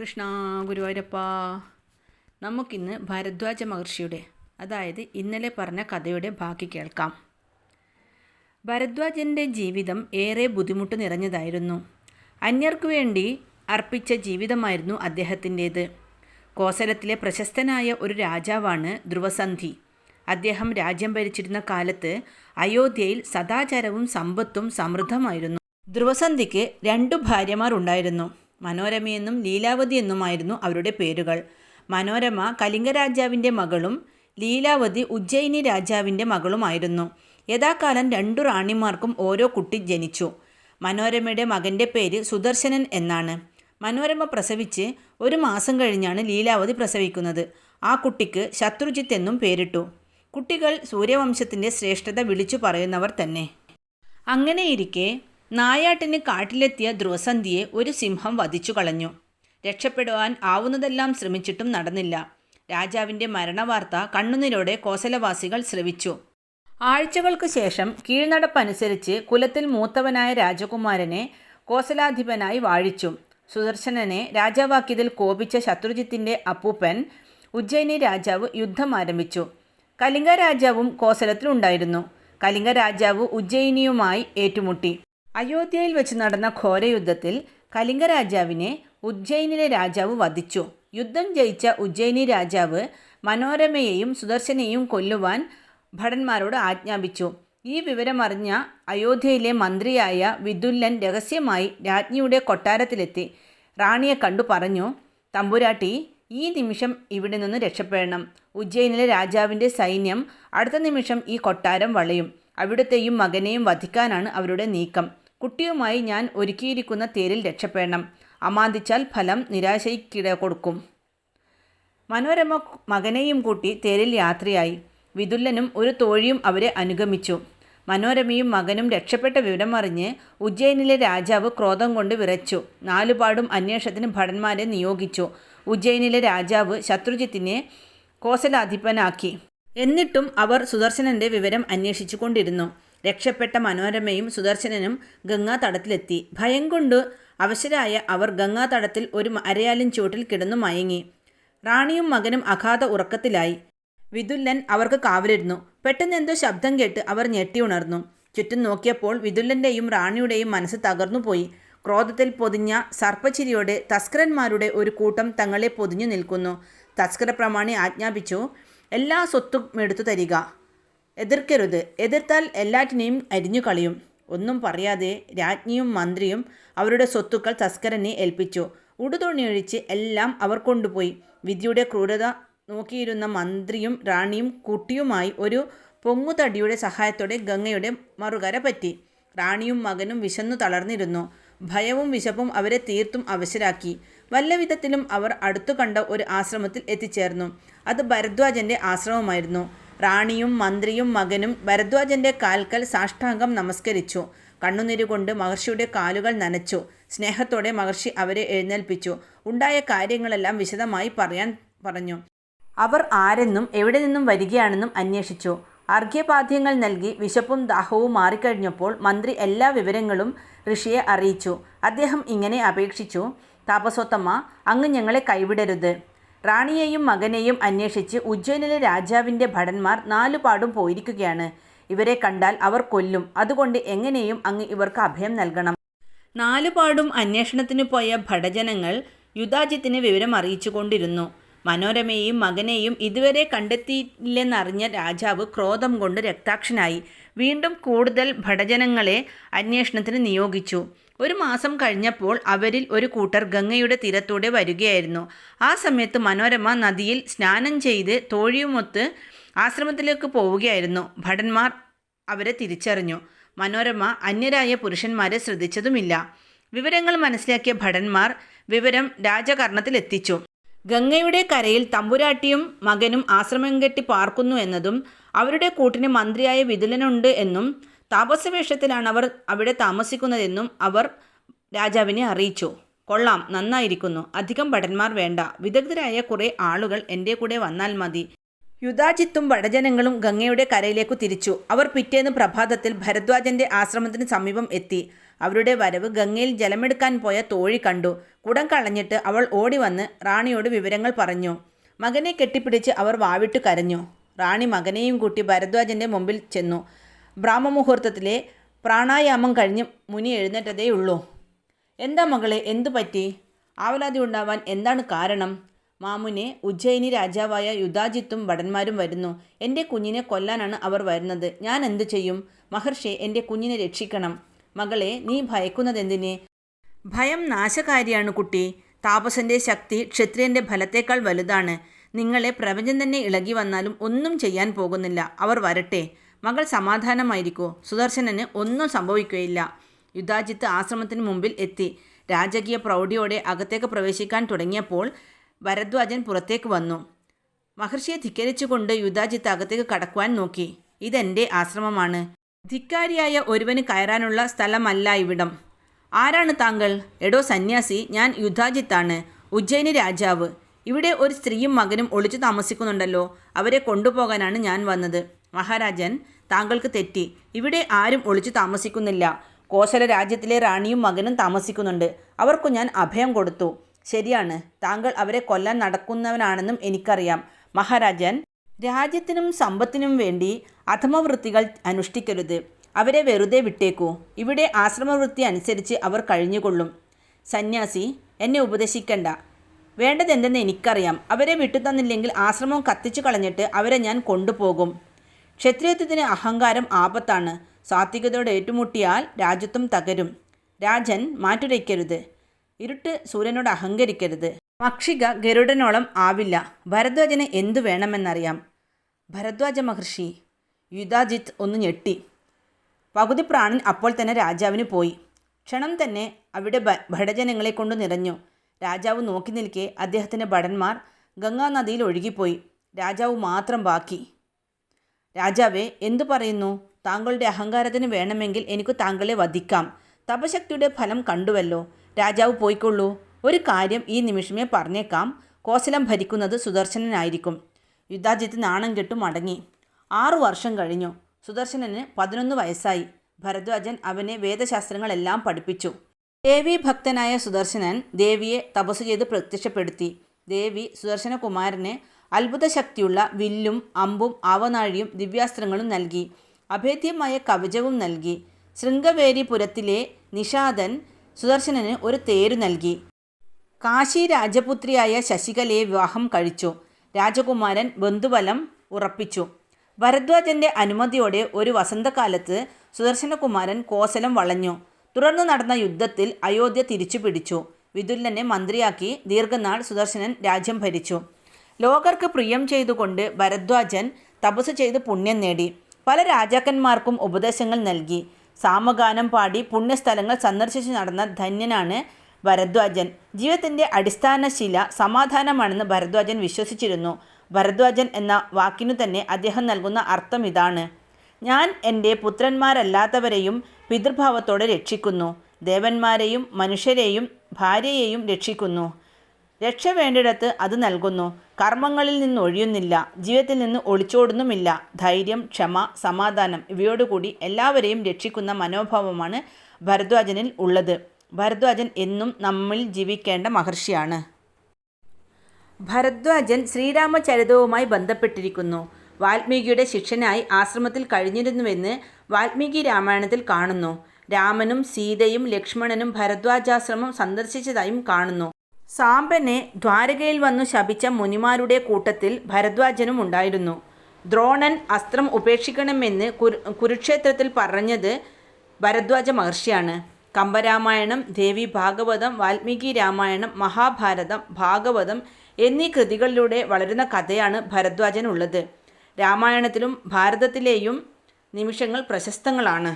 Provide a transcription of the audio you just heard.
കൃഷ്ണ ഗുരുവായൂരപ്പ. നമുക്കിന്ന് ഭരദ്വാജ മഹർഷിയുടെ അതായത് ഇന്നലെ പറഞ്ഞ കഥയുടെ ബാക്കി കേൾക്കാം. ഭരദ്വാജന്റെ ജീവിതം ഏറെ ബുദ്ധിമുട്ട് നിറഞ്ഞതായിരുന്നു. അന്യർക്കു വേണ്ടി അർപ്പിച്ച ജീവിതമായിരുന്നു അദ്ദേഹത്തിന്റേത്. കോസലത്തിലെ പ്രശസ്തനായ ഒരു രാജാവാണ് ധ്രുവസന്ധി. അദ്ദേഹം രാജ്യം ഭരിച്ചിരുന്ന കാലത്ത് അയോധ്യയിൽ സദാചാരവും സമ്പത്തും സമൃദ്ധമായിരുന്നു. ധ്രുവസന്ധിക്ക് രണ്ടു ഭാര്യമാർ ഉണ്ടായിരുന്നു മനോരമയെന്നും ലീലാവതി എന്നുമായിരുന്നു അവരുടെ പേരുകൾ. മനോരമ കലിംഗ രാജാവിന്റെ മകളും ലീലാവതി ഉജ്ജയിനി രാജാവിന്റെ മകളുമായിരുന്നു. യഥാകാലം രണ്ടു റാണിമാർക്കും ഓരോ കുട്ടി ജനിച്ചു. മനോരമയുടെ മകന്റെ പേര് സുദർശനൻ എന്നാണ്. മനോരമ പ്രസവിച്ച് ഒരു മാസം കഴിഞ്ഞാണ് ലീലാവതി പ്രസവിക്കുന്നത്. ആ കുട്ടിക്ക് ശത്രുജിത്ത് എന്നും പേരിട്ടു. കുട്ടികൾ സൂര്യവംശത്തിന്റെ ശ്രേഷ്ഠത വിളിച്ചു പറയുന്നവർ തന്നെ. അങ്ങനെയിരിക്കെ നായാട്ടിന് കാട്ടിലെത്തിയ ധ്രുവസന്ധിയെ ഒരു സിംഹം വധിച്ചു കളഞ്ഞു. രക്ഷപ്പെടുവാൻ ആവുന്നതെല്ലാം ശ്രമിച്ചിട്ടും നടന്നില്ല. രാജാവിന്റെ മരണവാർത്ത കണ്ണുനീരോടെ കോസലവാസികൾ ശ്രവിച്ചു. ആഴ്ചകൾക്ക് ശേഷം കീഴ്നടപ്പനുസരിച്ച് കുലത്തിൽ മൂത്തവനായ രാജകുമാരനെ കോസലാധിപനായി വാഴിച്ചു. സുദർശനനെ രാജാവാക്കിയതിൽ കോപിച്ച ശത്രുജിത്തിന്റെ അപ്പൂപ്പൻ ഉജ്ജയിനി രാജാവ് യുദ്ധം ആരംഭിച്ചു. കലിംഗ രാജാവും കോസലത്തിലുണ്ടായിരുന്നു. കലിംഗ രാജാവ് ഉജ്ജയിനിയുമായി ഏറ്റുമുട്ടി. അയോധ്യയിൽ വെച്ച് നടന്ന ഘോരയുദ്ധത്തിൽ കലിംഗ രാജാവിനെ ഉജ്ജയിനിലെ രാജാവ് വധിച്ചു. യുദ്ധം ജയിച്ച ഉജ്ജയിനി രാജാവ് മനോരമയെയും സുദർശനെയും കൊല്ലുവാൻ ഭടന്മാരോട് ആജ്ഞാപിച്ചു. ഈ വിവരമറിഞ്ഞ അയോധ്യയിലെ മന്ത്രിയായ വിദുല്ലൻ രഹസ്യമായി രാജ്ഞിയുടെ കൊട്ടാരത്തിലെത്തി. റാണിയെ കണ്ടു പറഞ്ഞു തമ്പുരാട്ടി ഈ നിമിഷം ഇവിടെ നിന്ന് രക്ഷപ്പെടണം. ഉജ്ജയിനിലെ രാജാവിന്റെ സൈന്യം അടുത്ത നിമിഷം ഈ കൊട്ടാരം വളയും. അവിടുത്തെയും മകനെയും വധിക്കാനാണ് അവരുടെ നീക്കം. കുട്ടിയുമായി ഞാൻ ഒരുക്കിയിരിക്കുന്ന തേരിൽ രക്ഷപ്പെടണം. അമാന്തിച്ചാൽ ഫലം നിരാശയ്ക്കിട കൊടുക്കും മനോരമ മകനെയും കൂട്ടി തേരിൽ യാത്രയായി. വിതുല്ലനും ഒരു തോഴിയും അവരെ അനുഗമിച്ചു. മനോരമയും മകനും രക്ഷപ്പെട്ട വിവരമറിഞ്ഞ് ഉജ്ജയിനിലെ രാജാവ് ക്രോധം കൊണ്ട് വിറച്ചു. നാലുപാടും അന്വേഷണത്തിന് ഭടന്മാരെ നിയോഗിച്ചു. ഉജ്ജയിനിലെ രാജാവ് ശത്രുജിത്തിനെ കോസലാധിപനാക്കി. എന്നിട്ടും അവർ സുദർശനന്റെ വിവരം അന്വേഷിച്ചു കൊണ്ടിരുന്നു രക്ഷപ്പെട്ട മനോരമയും സുദർശനനും ഗംഗാതടത്തിലെത്തി ഭയം കൊണ്ട് അവശരായ അവർ ഗംഗാതടത്തിൽ ഒരു അരയാലിൻ ചുവട്ടിൽ കിടന്നു മയങ്ങി. റാണിയും മകനും അഗാധ ഉറക്കത്തിലായി. വിതുല്ലൻ അവർക്ക് കാവലിരുന്നു. പെട്ടെന്ന് എന്തോ ശബ്ദം കേട്ട് അവർ ഞെട്ടി ഉണർന്നു. ചുറ്റും നോക്കിയപ്പോൾ വിതുല്ലന്റെയും റാണിയുടെയും മനസ്സ് തകർന്നുപോയി ക്രോധത്തിൽ പൊതിഞ്ഞ സർപ്പച്ചിരിയോടെ തസ്കരന്മാരുടെ ഒരു കൂട്ടം തങ്ങളെ പൊതിഞ്ഞു നിൽക്കുന്നു. തസ്കര പ്രമാണി ആജ്ഞാപിച്ചു എല്ലാ സ്വത്തും എടുത്തു തരിക. എതിർക്കരുത്. എതിർത്താൽ എല്ലാറ്റിനെയും അരിഞ്ഞു കളയും. ഒന്നും പറയാതെ രാജ്ഞിയും മന്ത്രിയും അവരുടെ സ്വത്തുക്കൾ തസ്കരനെ ഏൽപ്പിച്ചു. ഉടുതുണിയൊഴിച്ച് എല്ലാം അവർ കൊണ്ടുപോയി. വിധിയുടെ ക്രൂരത നോക്കിയിരുന്ന മന്ത്രിയും റാണിയും കുട്ടിയുമായി ഒരു പൊങ്ങുതടിയുടെ സഹായത്തോടെ ഗംഗയുടെ മറുകര പറ്റി. റാണിയും മകനും വിശന്നു തളർന്നിരുന്നു. ഭയവും വിശപ്പും അവരെ തീർത്തും അവശരാക്കി. വല്ല വിധത്തിലും അവർ അടുത്തു കണ്ട ഒരു ആശ്രമത്തിൽ എത്തിച്ചേർന്നു. അത് ഭരദ്വാജന്റെ ആശ്രമമായിരുന്നു. റാണിയും മന്ത്രിയും മകനും ഭരദ്വാജന്റെ കാൽക്കൽ സാഷ്ടാംഗം നമസ്കരിച്ചു. കണ്ണുനീരുകൊണ്ട് മഹർഷിയുടെ കാലുകൾ നനച്ചു. സ്നേഹത്തോടെ മഹർഷി അവരെ എഴുന്നേൽപ്പിച്ചു. ഉണ്ടായ കാര്യങ്ങളെല്ലാം വിശദമായി പറയാൻ പറഞ്ഞു. അവർ ആരെന്നും എവിടെ നിന്നും വരികയാണെന്നും അന്വേഷിച്ചു. അർഘ്യപാദ്യങ്ങൾ നൽകി വിശപ്പും ദാഹവും മാറിക്കഴിഞ്ഞപ്പോൾ മന്ത്രി എല്ലാ വിവരങ്ങളും ഋഷിയെ അറിയിച്ചു. അദ്ദേഹം ഇങ്ങനെ അപേക്ഷിച്ചു താപസോത്തമ്മ അങ്ങ് ഞങ്ങളെ കൈവിടരുത്. റാണിയെയും മകനെയും അന്വേഷിച്ച് ഉജ്ജയിനിലെ രാജാവിന്റെ ഭടന്മാർ നാലുപാടും പോയിരിക്കുകയാണ്. ഇവരെ കണ്ടാൽ അവർ കൊല്ലും. അതുകൊണ്ട് എങ്ങനെയും അങ്ങ് ഇവർക്ക് അഭയം നൽകണം. നാലുപാടും അന്വേഷണത്തിന് പോയ ഭടജനങ്ങൾ യുദാജിത്തിന് വിവരം അറിയിച്ചു കൊണ്ടിരുന്നു മനോരമയെയും മകനെയും ഇതുവരെ കണ്ടെത്തിയില്ലെന്നറിഞ്ഞ രാജാവ് ക്രോധം കൊണ്ട് രക്താക്ഷനായി. വീണ്ടും കൂടുതൽ ഭടജനങ്ങളെ അന്വേഷണത്തിന് നിയോഗിച്ചു. ഒരു മാസം കഴിഞ്ഞപ്പോൾ അവരിൽ ഒരു കൂട്ടർ ഗംഗയുടെ തീരത്തൂടെ വരികയായിരുന്നു. ആ സമയത്ത് മനോരമ നദിയിൽ സ്നാനം ചെയ്ത് തോഴിയുമൊത്ത് ആശ്രമത്തിലേക്ക് പോവുകയായിരുന്നു. ഭടന്മാർ അവരെ തിരിച്ചറിഞ്ഞു. മനോരമ അന്യരായ പുരുഷന്മാരെ ശ്രദ്ധിച്ചതുമില്ല. വിവരങ്ങൾ മനസ്സിലാക്കിയ ഭടന്മാർ വിവരം രാജകർണത്തിലെത്തിച്ചു. ഗംഗയുടെ കരയിൽ തമ്പുരാട്ടിയും മകനും ആശ്രമം കെട്ടി പാർക്കുന്നു എന്നതും അവരുടെ കൂട്ടിന് മന്ത്രിയായ വിതുലനുണ്ട് എന്നും താപസവേഷത്തിലാണ് അവർ അവിടെ താമസിക്കുന്നതെന്നും അവർ രാജാവിനെ അറിയിച്ചു. കൊള്ളാം നന്നായിരിക്കുന്നു. അധികം ഭടന്മാർ വേണ്ട. വിദഗ്ധരായ കുറേ ആളുകൾ എന്റെ കൂടെ വന്നാൽ മതി. യുദാജിത്തും വടജനങ്ങളും ഗംഗയുടെ കരയിലേക്ക് തിരിച്ചു. അവർ പിറ്റേന്ന് പ്രഭാതത്തിൽ ഭരദ്വാജന്റെ ആശ്രമത്തിന് സമീപം എത്തി. അവരുടെ വരവ് ഗംഗയിൽ ജലമെടുക്കാൻ പോയ തോഴി കണ്ടു. കുടം കളഞ്ഞിട്ട് അവൾ ഓടി വന്ന് റാണിയോട് വിവരങ്ങൾ പറഞ്ഞു. മകനെ കെട്ടിപ്പിടിച്ച് അവർ വാവിട്ട് കരഞ്ഞു. റാണി മകനെയും കൂട്ടി ഭരദ്വാജന്റെ മുമ്പിൽ ചെന്നു. ബ്രാഹ്മമുഹൂർത്തത്തിലെ പ്രാണായാമം കഴിഞ്ഞ് മുനി എഴുന്നേറ്റതേ ഉള്ളൂ. എന്താ മകളെ എന്തു പറ്റി? ആവലാതി ഉണ്ടാവാൻ എന്താണ് കാരണം? മാമുനെ ഉജ്ജയിനി രാജാവായ യുധാജിത്തും ഭടന്മാരും വരുന്നു. എന്റെ കുഞ്ഞിനെ കൊല്ലാനാണ് അവർ വരുന്നത്. ഞാൻ എന്തു ചെയ്യും? മഹർഷി എന്റെ കുഞ്ഞിനെ രക്ഷിക്കണം. മകളെ നീ ഭയക്കുന്നതെന്തിനെ? ഭയം നാശകാരിയാണ് കുട്ടി. താപസന്റെ ശക്തി ക്ഷത്രിയന്റെ ഫലത്തേക്കാൾ വലുതാണ്. നിങ്ങളെ പ്രപഞ്ചം തന്നെ ഇളകി വന്നാലും ഒന്നും ചെയ്യാൻ പോകുന്നില്ല. അവർ വരട്ടെ. മകൾ സമാധാനമായിരിക്കൂ. സുദർശനന് ഒന്നും സംഭവിക്കുകയില്ല. യുദ്ധാജിത്ത് ആശ്രമത്തിന് മുമ്പിൽ എത്തി. രാജകീയ പ്രൗഢിയോടെ അകത്തേക്ക് പ്രവേശിക്കാൻ തുടങ്ങിയപ്പോൾ ഭരദ്വാജൻ പുറത്തേക്ക് വന്നു. മഹർഷിയെ ധിക്കരിച്ചുകൊണ്ട് യുദ്ധാജിത്ത് അകത്തേക്ക് കടക്കുവാൻ നോക്കി. ഇതെന്റെ ആശ്രമമാണ്. ധിക്കാരിയായ ഒരുവന് കയറാനുള്ള സ്ഥലമല്ല ഇവിടം. ആരാണ് താങ്കൾ? എടോ സന്യാസി ഞാൻ യുദ്ധാജിത്താണ്. ഉജ്ജയിനി രാജാവ്. ഇവിടെ ഒരു സ്ത്രീയും മകനും ഒളിച്ചു താമസിക്കുന്നുണ്ടല്ലോ. അവരെ കൊണ്ടുപോകാനാണ് ഞാൻ വന്നത്. മഹാരാജൻ താങ്കൾക്ക് തെറ്റി. ഇവിടെ ആരും ഒളിച്ചു താമസിക്കുന്നില്ല. കോശല രാജ്യത്തിലെ റാണിയും മകനും താമസിക്കുന്നുണ്ട്. അവർക്കു ഞാൻ അഭയം കൊടുത്തു. ശരിയാണ്. താങ്കൾ അവരെ കൊല്ലാൻ നടക്കുന്നവനാണെന്നും എനിക്കറിയാം. മഹാരാജൻ രാജ്യത്തിനും സമ്പത്തിനും വേണ്ടി അധമവൃത്തികൾ അനുഷ്ഠിക്കരുത്. അവരെ വെറുതെ വിട്ടേക്കൂ. ഇവിടെ ആശ്രമവൃത്തി അനുസരിച്ച് അവർ കഴിഞ്ഞുകൊള്ളും. സന്യാസി എന്നെ ഉപദേശിക്കണ്ട. വേണ്ടതെന്തെന്ന് എനിക്കറിയാം. അവരെ വിട്ടുതന്നില്ലെങ്കിൽ ആശ്രമം കത്തിച്ചു കളഞ്ഞിട്ട് അവരെ ഞാൻ കൊണ്ടുപോകും. ക്ഷത്രിയത്വത്തിന് അഹങ്കാരം ആപത്താണ്. സാത്വികതയോട് ഏറ്റുമുട്ടിയാൽ രാജ്യത്വം തകരും. രാജൻ മാറ്റുരയ്ക്കരുത്. ഇരുട്ട് സൂര്യനോട് അഹങ്കരിക്കരുത്. മക്ഷിക ഗരുഡനോളം ആവില്ല. ഭരദ്വാജന് എന്തു വേണമെന്നറിയാം. ഭരദ്വാജ മഹർഷി യുദാജിത്ത് ഒന്ന് ഞെട്ടി. പകുതി പ്രാണൻ അപ്പോൾ തന്നെ രാജാവിന് പോയി. ക്ഷണം തന്നെ അവിടെ ഭടജനങ്ങളെ കൊണ്ട് നിറഞ്ഞു. രാജാവ് നോക്കി നിൽക്കെ അദ്ദേഹത്തിന്റെ ഭടന്മാർ ഗംഗാനദിയിൽ ഒഴുകിപ്പോയി. രാജാവ് മാത്രം ബാക്കി. രാജാവേ എന്തു പറയുന്നു? താങ്കളുടെ അഹങ്കാരത്തിന് വേണമെങ്കിൽ എനിക്ക് താങ്കളെ വധിക്കാം. തപശക്തിയുടെ ഫലം കണ്ടുവല്ലോ. രാജാവ് പോയിക്കൊള്ളൂ. ഒരു കാര്യം ഈ നിമിഷമേ പറഞ്ഞേക്കാം. കോസലം ഭരിക്കുന്നത് സുദർശനനായിരിക്കും. യുദ്ധാജിത്ത് നാണം കെട്ടു മടങ്ങി. ആറു വർഷം കഴിഞ്ഞു. സുദർശനന് പതിനൊന്ന് വയസ്സായി. ഭരദ്വാജൻ അവനെ വേദശാസ്ത്രങ്ങളെല്ലാം പഠിപ്പിച്ചു. ദേവി ഭക്തനായ സുദർശനൻ ദേവിയെ തപസ് ചെയ്ത് പ്രത്യക്ഷപ്പെടുത്തി. ദേവി സുദർശനകുമാരന് അത്ഭുത ശക്തിയുള്ള വില്ലും അമ്പും ആവനാഴിയും ദിവ്യാസ്ത്രങ്ങളും നൽകി. അഭേദ്യമായ കവചവും നൽകി. ശൃംഗവേരിപുരത്തിലെ നിഷാദൻ സുദർശനന് ഒരു തേരു നൽകി. കാശി രാജപുത്രിയായ ശശികലയെ വിവാഹം കഴിച്ചു. രാജകുമാരൻ ബന്ധുബലം ഉറപ്പിച്ചു. ഭരദ്വാജന്റെ അനുമതിയോടെ ഒരു വസന്തകാലത്ത് സുദർശനകുമാരൻ കോസലം വളഞ്ഞു. തുടർന്ന് നടന്ന യുദ്ധത്തിൽ അയോധ്യ തിരിച്ചു പിടിച്ചു വിതുലനെ മന്ത്രിയാക്കി ദീർഘനാൾ സുദർശനൻ രാജ്യം ഭരിച്ചു. ലോകർക്ക് പ്രിയം ചെയ്തുകൊണ്ട് ഭരദ്വാജൻ തപസ് ചെയ്ത് പുണ്യം നേടി. പല രാജാക്കന്മാർക്കും ഉപദേശങ്ങൾ നൽകി. സാമഗാനം പാടി പുണ്യസ്ഥലങ്ങൾ സന്ദർശിച്ചു നടന്ന ധന്യനാണ് ഭരദ്വാജൻ. ജീവിതത്തിന്റെ അടിസ്ഥാന ശില സമാധാനമാണെന്ന് ഭരദ്വാജൻ വിശ്വസിച്ചിരുന്നു. ഭരദ്വാജൻ എന്ന വാക്കിനു തന്നെ അദ്ദേഹം നൽകുന്ന അർത്ഥം ഇതാണ്. ഞാൻ എന്റെ പുത്രന്മാരല്ലാത്തവരെയും പിതൃഭാവത്തോടെ രക്ഷിക്കുന്നു. ദേവന്മാരെയും മനുഷ്യരെയും ഭാര്യയെയും രക്ഷിക്കുന്നു. രക്ഷ വേണ്ടിടത്ത് അത് നൽകുന്നു. കർമ്മങ്ങളിൽ നിന്ന് ഒഴിയുന്നില്ല. ജീവിതത്തിൽ നിന്ന് ഒളിച്ചോടുന്നുമില്ല. ധൈര്യം ക്ഷമ സമാധാനം ഇവയോടുകൂടി എല്ലാവരെയും രക്ഷിക്കുന്ന മനോഭാവമാണ് ഭരദ്വാജനിൽ ഉള്ളത്. ഭരദ്വാജൻ എന്നും നമ്മിൽ ജീവിക്കേണ്ട മഹർഷിയാണ്. ഭരദ്വാജൻ ശ്രീരാമചരിതവുമായി ബന്ധപ്പെട്ടിരിക്കുന്നു. വാൽമീകിയുടെ ശിഷ്യനായി ആശ്രമത്തിൽ കഴിഞ്ഞിരുന്നുവെന്ന് വാൽമീകി രാമായണത്തിൽ കാണുന്നു. രാമനും സീതയും ലക്ഷ്മണനും ഭരദ്വാജാശ്രമം സന്ദർശിച്ചതായും കാണുന്നു. സാമ്പനെ ദ്വാരകയിൽ വന്നു ശപിച്ച മുനിമാരുടെ കൂട്ടത്തിൽ ഭരദ്വാജനും ഉണ്ടായിരുന്നു. ദ്രോണൻ അസ്ത്രം ഉപേക്ഷിക്കണമെന്ന് കുരുക്ഷേത്രത്തിൽ പറഞ്ഞത് ഭരദ്വാജ മഹർഷിയാണ്. കമ്പരാമായണം ദേവി ഭാഗവതം വാൽമീകി രാമായണം മഹാഭാരതം ഭാഗവതം എന്നീ കൃതികളിലൂടെ വളരുന്ന കഥയാണ് ഭരദ്വാജനുള്ളത്. രാമായണത്തിലും ഭാരതത്തിലെയും നിമിഷങ്ങൾ പ്രശസ്തങ്ങളാണ്.